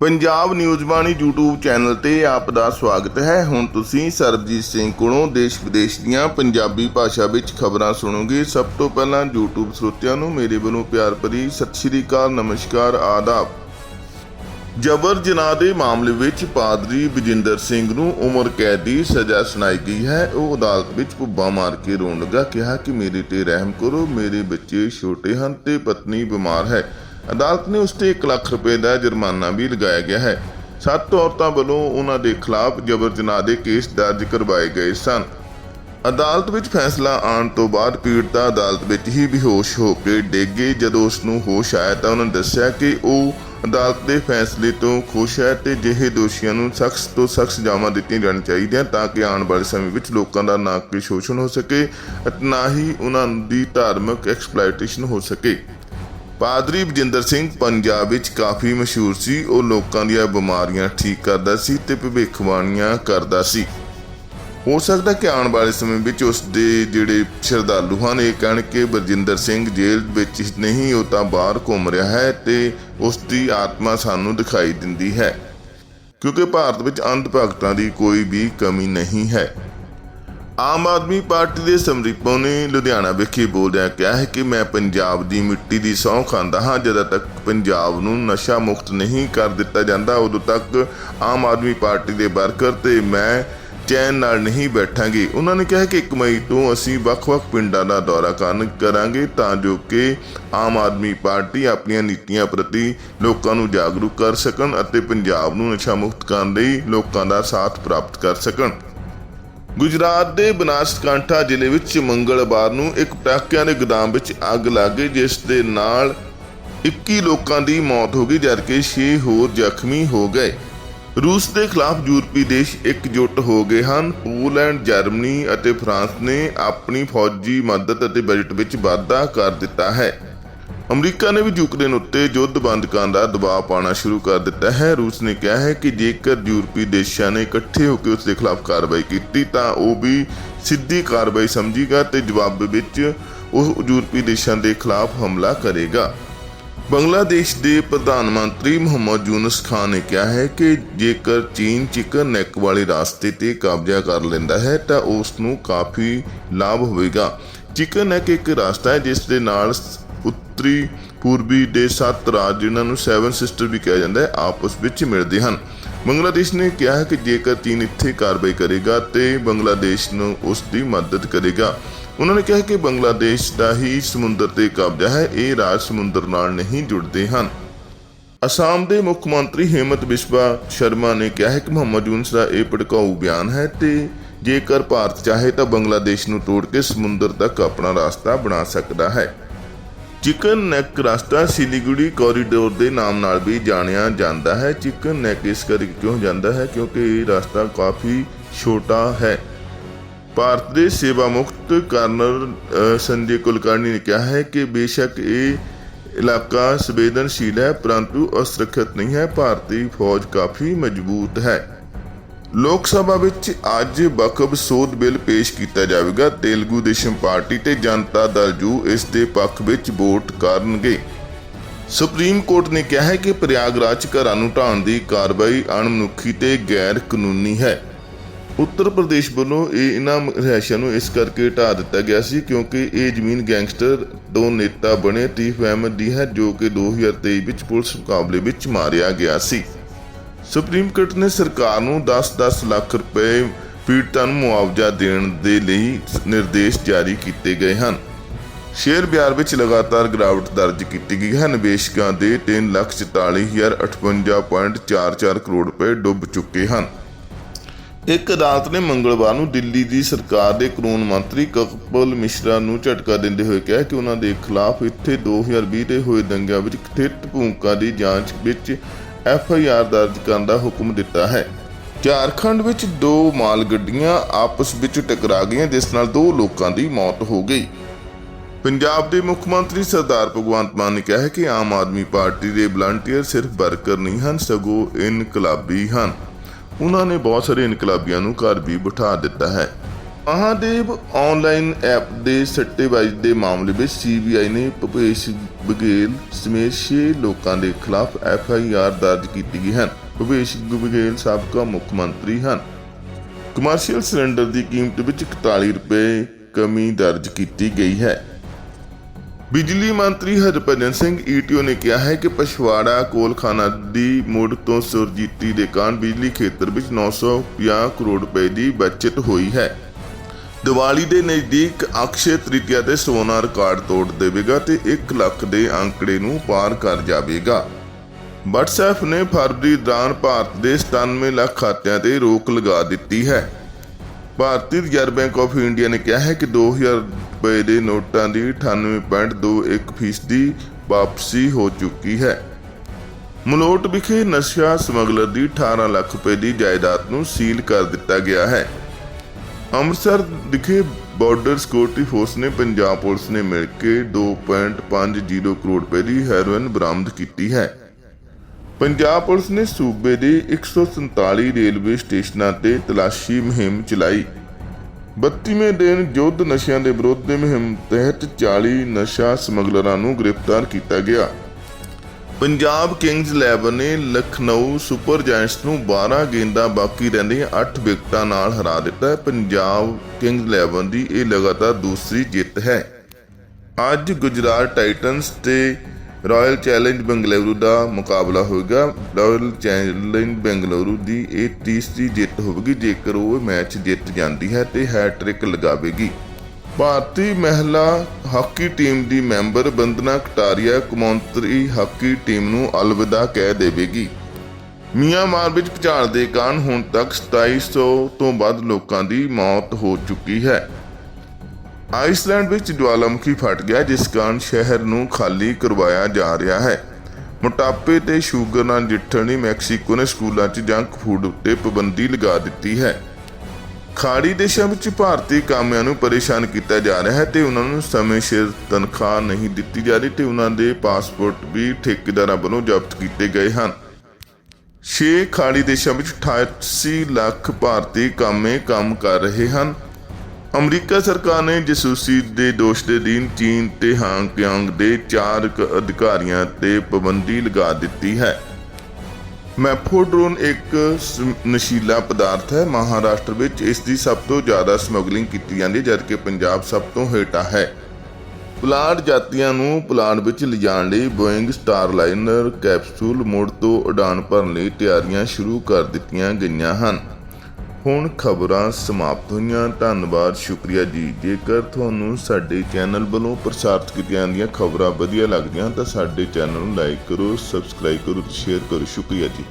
Punjab news Bani YouTube channel ਤੇ ਆਪ ਦਾ ਸਵਾਗਤ ਹੈ। ਹੁਣ ਤੁਸੀਂ ਸਰਬਜੀਤ ਸਿੰਘ ਕੋਲੋਂ ਦੇਸ਼ ਵਿਦੇਸ਼ ਦੀਆਂ ਪੰਜਾਬੀ ਭਾਸ਼ਾ ਵਿੱਚ ਖਬਰਾਂ ਸੁਣੋਗੇ। ਸਭ ਤੋਂ ਪਹਿਲਾਂ YouTube ਸਰੋਤਿਆਂ ਨੂੰ ਮੇਰੇ ਵੱਲੋਂ ਪਿਆਰ ਭਰੀ ਸਤਿ ਸ਼੍ਰੀ ਅਕਾਲ, ਨਮਸਕਾਰ, ਆਦਾਬ। ਜਬਰ ਜਨਾਹ ਦੇ ਮਾਮਲੇ ਵਿੱਚ ਪਾਦਰੀ ਬਜਿੰਦਰ ਸਿੰਘ ਨੂੰ ਉਮਰ ਕੈਦ ਦੀ ਸਜ਼ਾ ਸੁਣਾਈ ਗਈ ਹੈ। ਉਹ ਅਦਾਲਤ ਵਿੱਚ ਭੁੱਬਾ ਮਾਰ ਕੇ ਰੋਣ ਲੱਗਾ, ਕਿਹਾ ਕਿ ਮੇਰੇ ਤੇ ਰਹਿਮ ਕਰੋ, ਮੇਰੇ ਬੱਚੇ ਛੋਟੇ ਹਨ ਤੇ ਪਤਨੀ ਬਿਮਾਰ ਹੈ। ਅਦਾਲਤ ਨੇ ਉਸ ਤੇ 1 ਲੱਖ ਰੁਪਏ ਦਾ ਜੁਰਮਾਨਾ ਵੀ ਲਗਾਇਆ ਗਿਆ ਹੈ। ਸੱਤ ਔਰਤਾਂ ਵੱਲੋਂ ਉਹਨਾਂ ਦੇ ਖਿਲਾਫ ਜਬਰ ਜਨਾਹ ਦੇ ਕੇਸ ਦਰਜ ਕਰਵਾਏ ਗਏ ਸਨ। ਅਦਾਲਤ ਵਿੱਚ ਫੈਸਲਾ ਆਉਣ ਤੋਂ ਬਾਅਦ ਪੀੜਤਾ ਅਦਾਲਤ ਵਿੱਚ ਹੀ ਬੇਹੋਸ਼ ਹੋ ਕੇ ਡਿੱਗ ਗਈ ਜਦੋਂ ਉਸ ਨੂੰ ਹੋਸ਼ ਆਇਆ ਤਾਂ ਉਹਨਾਂ ਨੇ ਦੱਸਿਆ ਕਿ ਉਹ ਅਦਾਲਤ ਦੇ ਫੈਸਲੇ ਤੋਂ ਖੁਸ਼ ਹੈ ਤੇ ਜਿਹੇ ਦੋਸ਼ੀਆਂ ਨੂੰ ਸਖਤ ਤੋਂ ਸਖਤ ਸਜ਼ਾਵਾਂ ਦਿੱਤੀਆਂ ਜਾਣੀਆਂ ਚਾਹੀਦੀਆਂ ਤਾਂ ਕਿ ਆਉਣ ਵਾਲੇ ਸਮੇਂ ਵਿੱਚ ਲੋਕਾਂ ਦਾ ਨਾ ਕੋਈ ਸ਼ੋਸ਼ਣ ਹੋ ਸਕੇ ਅਤੇ ਨਾ ਹੀ ਉਹਨਾਂ ਦੀ ਧਾਰਮਿਕ ਐਕਸਪਲੋਇਟੇਸ਼ਨ ਹੋ ਸਕੇ। ਪਾਦਰੀ ਬਜਿੰਦਰ ਸਿੰਘ ਪੰਜਾਬ ਵਿੱਚ ਕਾਫੀ ਮਸ਼ਹੂਰ ਸੀ। ਉਹ ਲੋਕਾਂ ਦੀਆਂ ਬਿਮਾਰੀਆਂ ਠੀਕ ਕਰਦਾ ਸੀ ਤੇ ਭਵਿੱਖਬਾਣੀਆਂ ਕਰਦਾ ਸੀ। ਹੋ ਸਕਦਾ ਕਿ ਆਉਣ ਵਾਲੇ ਸਮੇਂ ਵਿੱਚ ਉਸ ਦੇ ਜਿਹੜੇ ਸ਼ਰਧਾਲੂ ਹਨ, ਇਹ ਕਹਿਣ ਕਿ ਬਰਜਿੰਦਰ ਸਿੰਘ ਜੇਲ੍ਹ ਵਿੱਚ ਨਹੀਂ, ਉਹ ਤਾਂ ਬਾਹਰ ਘੁੰਮ ਰਿਹਾ ਹੈ ਤੇ ਉਸ ਦੀ ਆਤਮਾ ਸਾਨੂੰ ਦਿਖਾਈ ਦਿੰਦੀ ਹੈ। ਕਿਉਂਕਿ ਭਾਰਤ ਵਿੱਚ ਅੰਧ ਭਗਤਾਂ ਦੀ ਕੋਈ ਵੀ ਕਮੀ ਨਹੀਂ ਹੈ। ਆਮ ਆਦਮੀ ਪਾਰਟੀ ਦੇ ਸਮਰੀਪੋ ਨੇ ਲੁਧਿਆਣਾ ਵਿਖੇ ਬੋਲਦਿਆਂ ਕਿਹਾ ਹੈ ਕਿ ਮੈਂ ਪੰਜਾਬ ਦੀ ਮਿੱਟੀ ਦੀ ਸਹੁੰ ਖਾਂਦਾ ਹਾਂ। ਜਦੋਂ ਤੱਕ ਪੰਜਾਬ ਨੂੰ ਨਸ਼ਾ ਮੁਕਤ ਨਹੀਂ ਕਰ ਦਿੱਤਾ ਜਾਂਦਾ, ਉਦੋਂ ਤੱਕ ਆਮ ਆਦਮੀ ਪਾਰਟੀ ਦੇ ਵਰਕਰ ਤੇ ਮੈਂ ਚੈਨ ਨਾਲ ਨਹੀਂ ਬੈਠਾਂਗੇ। ਉਹਨਾਂ ਨੇ ਕਿਹਾ ਕਿ 1 ਮਈ ਤੋਂ ਅਸੀਂ ਵੱਖ-ਵੱਖ ਪਿੰਡਾਂ ਦਾ ਦੌਰਾ ਕਰਨ ਕਰਾਂਗੇ ਤਾਂ ਜੋ ਕਿ ਆਮ ਆਦਮੀ ਪਾਰਟੀ ਆਪਣੀਆਂ ਨੀਤੀਆਂ ਪ੍ਰਤੀ ਲੋਕਾਂ ਨੂੰ ਜਾਗਰੂਕ ਕਰ ਸਕਣ ਅਤੇ ਪੰਜਾਬ ਨੂੰ ਨਸ਼ਾ ਮੁਕਤ ਕਰਨ ਲਈ ਲੋਕਾਂ ਦਾ ਸਾਥ ਪ੍ਰਾਪਤ ਕਰ ਸਕਣ। ਗੁਜਰਾਤ ਦੇ ਬਨਾਸਕਾਂਠਾ ਜ਼ਿਲ੍ਹੇ ਵਿੱਚ ਮੰਗਲਵਾਰ ਨੂੰ ਇੱਕ ਪਟਾਕਿਆਂ ਦੇ ਗੋਦਾਮ ਵਿੱਚ ਅੱਗ ਲੱਗ ਗਈ, ਜਿਸ ਦੇ ਨਾਲ 21 ਲੋਕਾਂ ਦੀ ਮੌਤ ਹੋ ਗਈ, ਜਦਕਿ 6 ਹੋਰ ਜ਼ਖਮੀ ਹੋ ਗਏ। ਰੂਸ ਦੇ ਖਿਲਾਫ ਯੂਰਪੀ ਦੇਸ਼ ਇਕਜੁੱਟ ਹੋ ਗਏ ਹਨ। ਪੋਲੈਂਡ, ਜਰਮਨੀ ਅਤੇ ਫਰਾਂਸ ਨੇ ਆਪਣੀ ਫੌਜੀ ਮਦਦ ਅਤੇ ਬਜਟ ਵਿੱਚ ਵਾਧਾ ਕਰ ਦਿੱਤਾ ਹੈ। ਅਮਰੀਕਾ ਨੇ ਵੀ ਯੂਕਰੇਨ ਉੱਤੇ ਯੁੱਧ ਬੰਦ ਕਰਨ ਦਾ ਦਬਾਅ ਪਾਉਣਾ ਸ਼ੁਰੂ ਕਰ ਦਿੱਤਾ ਹੈ। ਰੂਸ ਨੇ ਕਿਹਾ ਹੈ ਕਿ ਜੇਕਰ ਯੂਰਪੀ ਦੇਸ਼ਾਂ ਨੇ ਇਕੱਠੇ ਹੋ ਕੇ ਉਸ ਦੇ ਖਿਲਾਫ ਕਾਰਵਾਈ ਕੀਤੀ, ਤਾਂ ਉਹ ਵੀ ਸਿੱਧੀ ਕਾਰਵਾਈ ਸਮਝੇਗਾ ਤੇ ਜਵਾਬ ਵਿੱਚ ਉਹ ਯੂਰਪੀ ਦੇਸ਼ਾਂ ਦੇ ਖਿਲਾਫ ਹਮਲਾ ਕਰੇਗਾ। ਬੰਗਲਾਦੇਸ਼ ਦੇ ਪ੍ਰਧਾਨ ਮੰਤਰੀ ਮੁਹੰਮਦ ਯੂਨਸ ਖਾਨ ਨੇ ਕਿਹਾ ਹੈ ਕਿ ਜੇਕਰ ਚੀਨ ਚਿਕਨ ਨੈਕ ਵਾਲੇ ਰਾਸਤੇ ਤੇ ਕਬਜ਼ਾ ਕਰ ਲੈਂਦਾ ਹੈ, ਤਾਂ ਉਸ ਨੂੰ ਕਾਫੀ ਲਾਭ ਹੋਵੇਗਾ। ਚਿਕਨ ਨੈਕ ਇੱਕ ਰਾਸਤਾ ਹੈ, ਜਿਸ ਦੇ ਨਾਲ ਉੱਤਰੀ ਪੂਰਬੀ ਦੇ ਸੱਤ ਰਾਜ, ਜਿਨ੍ਹਾਂ ਨੂੰ ਸੈਵਨ ਸਿਸਟਰ ਵੀ ਕਿਹਾ ਜਾਂਦਾ ਹੈ, ਆਪਸ ਵਿੱਚ ਮਿਲਦੇ ਹਨ। ਬੰਗਲਾਦੇਸ਼ ਨੇ ਕਿਹਾ ਹੈ ਕਿ ਜੇਕਰ ਚੀਨ ਇੱਥੇ ਕਾਰਵਾਈ ਕਰੇਗਾ ਤੇ ਬੰਗਲਾਦੇਸ਼ ਨੂੰ ਉਸ ਦੀ ਮਦਦ ਕਰੇਗਾ। ਉਹਨਾਂ ਨੇ ਕਿਹਾ ਕਿ ਬੰਗਲਾਦੇਸ਼ ਦਾ ਹੀ ਸਮੁੰਦਰ ਤੇ ਕਬਜ਼ਾ ਹੈ, ਇਹ ਰਾਜ ਸਮੁੰਦਰ ਨਾਲ ਨਹੀਂ ਜੁੜਦੇ ਹਨ। ਅਸਾਮ ਦੇ ਮੁੱਖ ਮੰਤਰੀ ਹੇਮੰਤ ਬਿਸਵਾ ਸ਼ਰਮਾ ਨੇ ਕਿਹਾ ਹੈ ਕਿ ਮੁਹੰਮਦ ਯੂਨਸ ਦਾ ਇਹ ਭੜਕਾਊ ਬਿਆਨ ਹੈ ਤੇ ਜੇਕਰ ਭਾਰਤ ਚਾਹੇ ਤਾਂ ਬੰਗਲਾਦੇਸ਼ ਨੂੰ ਤੋੜ ਕੇ ਸਮੁੰਦਰ ਤੱਕ ਆਪਣਾ ਰਸਤਾ ਬਣਾ ਸਕਦਾ ਹੈ। ਚਿਕਨ ਨੈਕ ਰਸਤਾ ਸਿਲੀਗੁੜੀ ਕੋਰੀਡੋਰ ਦੇ ਨਾਮ ਨਾਲ ਵੀ ਜਾਣਿਆ ਜਾਂਦਾ ਹੈ। ਚਿਕਨ ਨੈਕ ਇਸ ਕਰਕੇ ਕਿਉਂ ਜਾਂਦਾ ਹੈ? ਕਿਉਂਕਿ ਇਹ ਰਸਤਾ ਕਾਫੀ ਛੋਟਾ ਹੈ। ਭਾਰਤ ਦੇ ਸੇਵਾ ਮੁਕਤ ਕਰਨਲ ਅ, ਕੁਲਕਰਨੀ ਨੇ ਕਿਹਾ ਹੈ ਕਿ ਬੇਸ਼ੱਕ ਇਹ ਇਲਾਕਾ ਸੰਵੇਦਨਸ਼ੀਲ ਹੈ ਪਰੰਤੂ ਅਸੁਰੱਖਿਅਤ ਨਹੀਂ ਹੈ। ਭਾਰਤੀ ਫੌਜ ਕਾਫੀ ਮਜ਼ਬੂਤ ਹੈ। ਲੋਕ ਸਭਾ ਵਿੱਚ ਅੱਜ ਵਕਫ ਸੋਧ ਬਿੱਲ ਪੇਸ਼ ਕੀਤਾ ਜਾਵੇਗਾ। ਤੇਲਗੂ ਦੇਸ਼ਮ ਪਾਰਟੀ ਤੇ ਜਨਤਾ ਦਲ ਜੂ ਇਸ ਦੇ ਪੱਖ ਵਿੱਚ ਵੋਟ ਕਰਨਗੇ। ਸੁਪਰੀਮ ਕੋਰਟ ਨੇ ਕਿਹਾ ਹੈ ਕਿ ਪ੍ਰਯਾਗਰਾਜ ਘਰਾਂ ਨੂੰ ਢਾਉਣ ਦੀ ਕਾਰਵਾਈ ਅਣਮਨੁੱਖੀ ਤੇ ਗੈਰ ਕਾਨੂੰਨੀ ਹੈ। ਉੱਤਰ ਪ੍ਰਦੇਸ਼ ਵੱਲੋਂ ਇਹ ਇਹਨਾਂ ਰਿਹਾਇਸ਼ਾਂ ਨੂੰ ਇਸ ਕਰਕੇ ਢਾ ਦਿੱਤਾ ਗਿਆ ਸੀ ਕਿਉਂਕਿ ਇਹ ਜ਼ਮੀਨ ਗੈਂਗਸਟਰ ਦੋ ਨੇਤਾ ਬਣੇ ਤੀਫ ਅਹਿਮਦ ਦੀ ਹੈ ਜੋ ਕਿ 2023 ਵਿੱਚ ਪੁਲਿਸ ਮੁਕਾਬਲੇ ਵਿੱਚ ਮਾਰਿਆ ਗਿਆ ਸੀ। ਸੁਪਰੀਮ ਕੋਰਟ ਨੇ ਸਰਕਾਰ ਨੂੰ 10-10 ਲੱਖ ਰੁਪਏ ਪੀੜਤਾਂ ਨੂੰ ਮੁਆਵਜ਼ਾ ਦੇਣ ਦੇ ਲਈ ਨਿਰਦੇਸ਼ ਜਾਰੀ ਕੀਤੇ ਗਏ ਹਨ। ਸ਼ੇਅਰ ਬਾਜ਼ਾਰ ਵਿੱਚ ਲਗਾਤਾਰ ਗਿਰਾਵਟ ਦਰਜ ਕੀਤੀ ਗਈ ਹੈ। ਨਿਵੇਸ਼ਕਾਂ ਦੇ 344058.44 ਕਰੋੜ ਰੁਪਏ ਡੁੱਬ ਚੁੱਕੇ ਹਨ। ਇੱਕ ਅਦਾਲਤ ਨੇ ਮੰਗਲਵਾਰ ਨੂੰ ਦਿੱਲੀ ਦੀ ਸਰਕਾਰ ਦੇ ਕਾਨੂੰਨ ਮੰਤਰੀ ਕਪਲ ਮਿਸ਼ਰਾ ਨੂੰ ਝਟਕਾ ਦਿੰਦੇ ਹੋਏ ਕਿਹਾ ਕਿ ਉਹਨਾਂ ਦੇ ਖਿਲਾਫ ਇੱਥੇ 2020 ਦੇ ਹੋਏ ਦੰਗਿਆਂ ਵਿੱਚ ਕਥਿਤ ਭੂਮਿਕਾ ਦੀ ਜਾਂਚ ਵਿੱਚ ਐਫ ਆਈ ਆਰ ਦਰਜ ਕਰਨ ਦਾ ਹੁਕਮ ਦਿੱਤਾ ਹੈ। ਝਾਰਖੰਡ ਵਿੱਚ ਦੋ ਮਾਲ ਗੱਡੀਆਂ ਆਪਸ ਵਿੱਚ ਟਕਰਾ ਗਈਆਂ, ਜਿਸ ਨਾਲ ਦੋ ਲੋਕਾਂ ਦੀ ਮੌਤ ਹੋ ਗਈ। ਪੰਜਾਬ ਦੇ ਮੁੱਖ ਮੰਤਰੀ ਸਰਦਾਰ ਭਗਵੰਤ ਮਾਨ ਨੇ ਕਿਹਾ ਹੈ ਕਿ ਆਮ ਆਦਮੀ ਪਾਰਟੀ ਦੇ ਵਲੰਟੀਅਰ ਸਿਰਫ ਵਰਕਰ ਨਹੀਂ ਹਨ, ਸਗੋਂ ਇਨਕਲਾਬੀ ਹਨ। ਉਹਨਾਂ ਨੇ ਬਹੁਤ ਸਾਰੇ ਇਨਕਲਾਬੀਆਂ ਨੂੰ ਘਰ ਵੀ ਬਿਠਾ ਦਿੱਤਾ ਹੈ। ਮਹਾਦੇਵ ਆਨਲਾਈਨ ਐਪ ਦੇ ਸੱਟੇਬਾਜ਼ੀ ਦੇ ਮਾਮਲੇ ਵਿੱਚ ਸੀਬੀਆਈ ਨੇ ਭੁਪੇਸ਼ ਬਘੇਲ ਸਮੇਤ 6 ਲੋਕਾਂ ਦੇ ਖਿਲਾਫ ਐਫ ਆਈ ਆਰ ਦਰਜ ਕੀਤੀ ਗਈ ਹੈ। ਭੁਪੇਸ਼ ਬਘੇਲ ਸਾਬਕਾ ਮੁੱਖ ਮੰਤਰੀ ਹਨ। ਕਮਰਸ਼ੀਅਲ ਸਿਲੰਡਰ ਦੀ ਕੀਮਤ ਵਿੱਚ 41 ਰੁਪਏ ਕਮੀ ਦਰਜ ਕੀਤੀ ਗਈ ਹੈ। ਬਿਜਲੀ ਮੰਤਰੀ ਹਰਭਜਨ ਸਿੰਘ ਈਟੀਓ ਨੇ ਕਿਹਾ ਹੈ ਕਿ ਪਛਵਾੜਾ ਕੋਲਖਾਨਾ ਦੀ ਮੁੜ ਤੋਂ ਸੁਰਜੀਤੀ ਦੇ ਕਾਰਨ ਬਿਜਲੀ ਖੇਤਰ ਵਿੱਚ 950 ਕਰੋੜ ਰੁਪਏ ਦੀ ਬਚਤ ਹੋਈ ਹੈ। ਦੀਵਾਲੀ ਦੇ ਨਜ਼ਦੀਕ ਅਕਸ਼ੇ ਤ੍ਰਿਤੀਆ ਤੇ ਸੋਨਾ ਰਿਕਾਰਡ ਤੋੜ ਦੇਵੇਗਾ ਤੇ 1 ਲੱਖ ਦੇ ਅੰਕੜੇ ਨੂੰ ਪਾਰ ਕਰ ਜਾਵੇਗਾ। WhatsApp ਨੇ ਫਰਵਰੀ ਦੌਰਾਨ ਭਾਰਤ ਦੇ 97 ਲੱਖ ਖਾਤਿਆਂ ਤੇ ਰੋਕ ਲਗਾ ਦਿੱਤੀ ਹੈ। ਭਾਰਤੀ ਰਿਜ਼ਰਵ ਬੈਂਕ ਆਫ ਇੰਡੀਆ ਨੇ ਕਿਹਾ ਹੈ ਕਿ 2000 ਰੁਪਏ ਦੇ ਨੋਟਾਂ ਦੀ 98.21% ਫੀਸਦੀ ਵਾਪਸੀ ਹੋ ਚੁੱਕੀ ਹੈ। ਮਲੋਟ ਵਿਖੇ ਨਸ਼ਾ ਸਮਗਲਰ ਦੀ 18 ਲੱਖ ਰੁਪਏ ਦੀ ਜਾਇਦਾਦ ਨੂੰ ਸੀਲ ਕਰ ਦਿੱਤਾ ਗਿਆ ਹੈ। ਅੰਮ੍ਰਿਤਸਰ ਵਿਖੇ ਬਾਰਡਰ ਸਿਕਿਉਰਿਟੀ ਫੋਰਸ ਨੇ ਪੰਜਾਬ ਪੁਲਿਸ ਨੇ ਮਿਲ ਕੇ 2.50 ਕਰੋੜ ਰੁਪਏ ਦੀ ਹੈਰੋਇਨ ਬਰਾਮਦ ਕੀਤੀ ਹੈ। ਪੰਜਾਬ ਪੁਲਿਸ ਨੇ ਸੂਬੇ ਦੇ 147 ਰੇਲਵੇ ਸਟੇਸ਼ਨਾਂ ਤੇ ਤਲਾਸ਼ੀ ਮੁਹਿੰਮ ਚਲਾਈ। 32ਵੇਂ ਦਿਨ ਯੁੱਧ ਨਸ਼ਿਆਂ ਦੇ ਵਿਰੁੱਧ ਦੀ ਮੁਹਿੰਮ ਤਹਿਤ 40 ਨਸ਼ਾ ਸਮਗਲਰਾਂ ਨੂੰ ਗ੍ਰਿਫਤਾਰ ਕੀਤਾ ਗਿਆ। ਪੰਜਾਬ ਕਿੰਗਜ਼ 11 ਨੇ ਲਖਨਊ ਸੁਪਰ ਜਾਇੰਟਸ ਨੂੰ 12 ਗੇਂਦਾਂ, ਬਾਕੀ ਰਹਿੰਦੀਆਂ 8 ਵਿਕਟਾਂ ਨਾਲ ਹਰਾ ਦਿੱਤਾ ਹੈ। ਪੰਜਾਬ ਕਿੰਗਜ਼ 11 ਦੀ ਇਹ ਲਗਾਤਾਰ ਦੂਸਰੀ ਜਿੱਤ ਹੈ। ਅੱਜ ਗੁਜਰਾਤ ਟਾਈਟਨਸ ਤੇ ਰਾਇਲ ਚੈਲੰਜ ਬੰਗਲੌਰੂ ਦਾ ਮੁਕਾਬਲਾ ਹੋਵੇਗਾ ਰਾਇਲ ਚੈਲੰਜ ਬੰਗਲੌਰੂ ਦੀ ਇਹ ਤੀਸਰੀ ਜਿੱਤ ਹੋਵੇਗੀ, ਜੇਕਰ ਉਹ ਮੈਚ ਜਿੱਤ ਜਾਂਦੀ ਹੈ ਤੇ ਹੈਟ੍ਰਿਕ ਲਗਾਵੇਗੀ। ਭਾਰਤੀ ਮਹਿਲਾ ਹਾਕੀ ਟੀਮ ਦੀ ਮੈਂਬਰ ਬੰਦਨਾ ਕਟਾਰੀਆ ਕੌਮਾਂਤਰੀ ਹਾਕੀ ਟੀਮ ਨੂੰ ਅਲਵਿਦਾ ਕਹਿ ਦੇਵੇਗੀ। ਮਿਆਂਮਾਰ ਵਿੱਚ ਭੁਚਾਲ ਦੇ ਕਾਰਨ ਹੁਣ ਤੱਕ 2700 ਤੋਂ ਵੱਧ ਲੋਕਾਂ ਦੀ ਮੌਤ ਹੋ ਚੁੱਕੀ ਹੈ। ਆਈਸਲੈਂਡ ਵਿੱਚ ਜਵਾਲਾਮੁਖੀ ਫਟ ਗਿਆ, ਜਿਸ ਕਾਰਨ ਸ਼ਹਿਰ ਨੂੰ ਖਾਲੀ ਕਰਵਾਇਆ ਜਾ ਰਿਹਾ ਹੈ। ਮੋਟਾਪੇ ਤੇ ਸ਼ੂਗਰ ਨਾਲ ਨਜਿੱਠਣ ਲਈ ਮੈਕਸੀਕੋ ਨੇ ਸਕੂਲਾਂ 'ਚ ਜੰਕ ਫੂਡ ਉੱਤੇ ਪਾਬੰਦੀ ਲਗਾ ਦਿੱਤੀ ਹੈ। ਖਾੜੀ ਦੇਸ਼ਾਂ ਵਿੱਚ ਭਾਰਤੀ ਕਾਮਿਆਂ ਨੂੰ ਪਰੇਸ਼ਾਨ ਕੀਤਾ ਜਾ ਰਿਹਾ ਹੈ ਤੇ ਉਹਨਾਂ ਨੂੰ ਸਮੇਂ ਸਿਰ ਤਨਖਾਹ ਨਹੀਂ ਦਿੱਤੀ ਜਾ ਰਹੀ ਤੇ ਉਹਨਾਂ ਦੇ ਪਾਸਪੋਰਟ ਵੀ ਠੇਕੇਦਾਰਾਂ ਵੱਲੋਂ ਜ਼ਬਤ ਕੀਤੇ ਗਏ ਹਨ। ਛੇ ਖਾੜੀ ਦੇਸ਼ਾਂ ਵਿੱਚ 88 ਲੱਖ ਭਾਰਤੀ ਕਾਮੇ ਕੰਮ ਕਰ ਰਹੇ ਹਨ। ਅਮਰੀਕਾ ਸਰਕਾਰ ਨੇ ਜਸੂਸੀ ਦੇ ਦੋਸ਼ ਦੇ ਅਧੀਨ ਚੀਨ ਤੇ ਹਾਂਗਕਾਂਗ ਦੇ ਚਾਰ ਅਧਿਕਾਰੀਆਂ ਤੇ ਪਾਬੰਦੀ ਲਗਾ ਦਿੱਤੀ ਹੈ। ਮੈਫੋਡਰੋਨ ਇੱਕ ਸ- ਨਸ਼ੀਲਾ ਪਦਾਰਥ ਹੈ। ਮਹਾਰਾਸ਼ਟਰ ਵਿੱਚ ਇਸ ਦੀ ਸਭ ਤੋਂ ਜ਼ਿਆਦਾ ਸਮਗਲਿੰਗ ਕੀਤੀ ਜਾਂਦੀ ਹੈ ਜਦਕਿ ਪੰਜਾਬ ਸਭ ਤੋਂ ਹੇਠਾਂ ਹੈ। ਪੁਲਾੜ ਜਾਤੀਆਂ ਨੂੰ ਪੁਲਾੜ ਵਿੱਚ ਲਿਜਾਣ ਲਈ ਬੋਇੰਗ ਸਟਾਰਲਾਈਨਰ ਕੈਪਸੂਲ ਮੁੜ ਤੋਂ ਉਡਾਨ ਭਰਨ ਲਈ ਤਿਆਰੀਆਂ ਸ਼ੁਰੂ ਕਰ ਦਿੱਤੀਆਂ ਗਈਆਂ ਹਨ। ਹੁਣ ਖਬਰਾਂ ਸਮਾਪਤ ਹੋਈਆਂ। ਧੰਨਵਾਦ, ਸ਼ੁਕਰੀਆ ਜੀ। ਜੇਕਰ ਤੁਹਾਨੂੰ ਸਾਡੇ ਚੈਨਲ ਵੱਲੋਂ ਪ੍ਰਸਾਰਿਤ ਕੀਤੀਆਂ ਜਾਂਦੀਆਂ ਖਬਰਾਂ ਵਧੀਆ ਲੱਗਦੀਆਂ ਤਾਂ ਸਾਡੇ ਚੈਨਲ ਨੂੰ ਲਾਈਕ ਕਰੋ, ਸਬਸਕ੍ਰਾਈਬ ਕਰੋ ਤੇ ਸ਼ੇਅਰ ਕਰੋ। ਸ਼ੁਕਰੀਆ ਜੀ।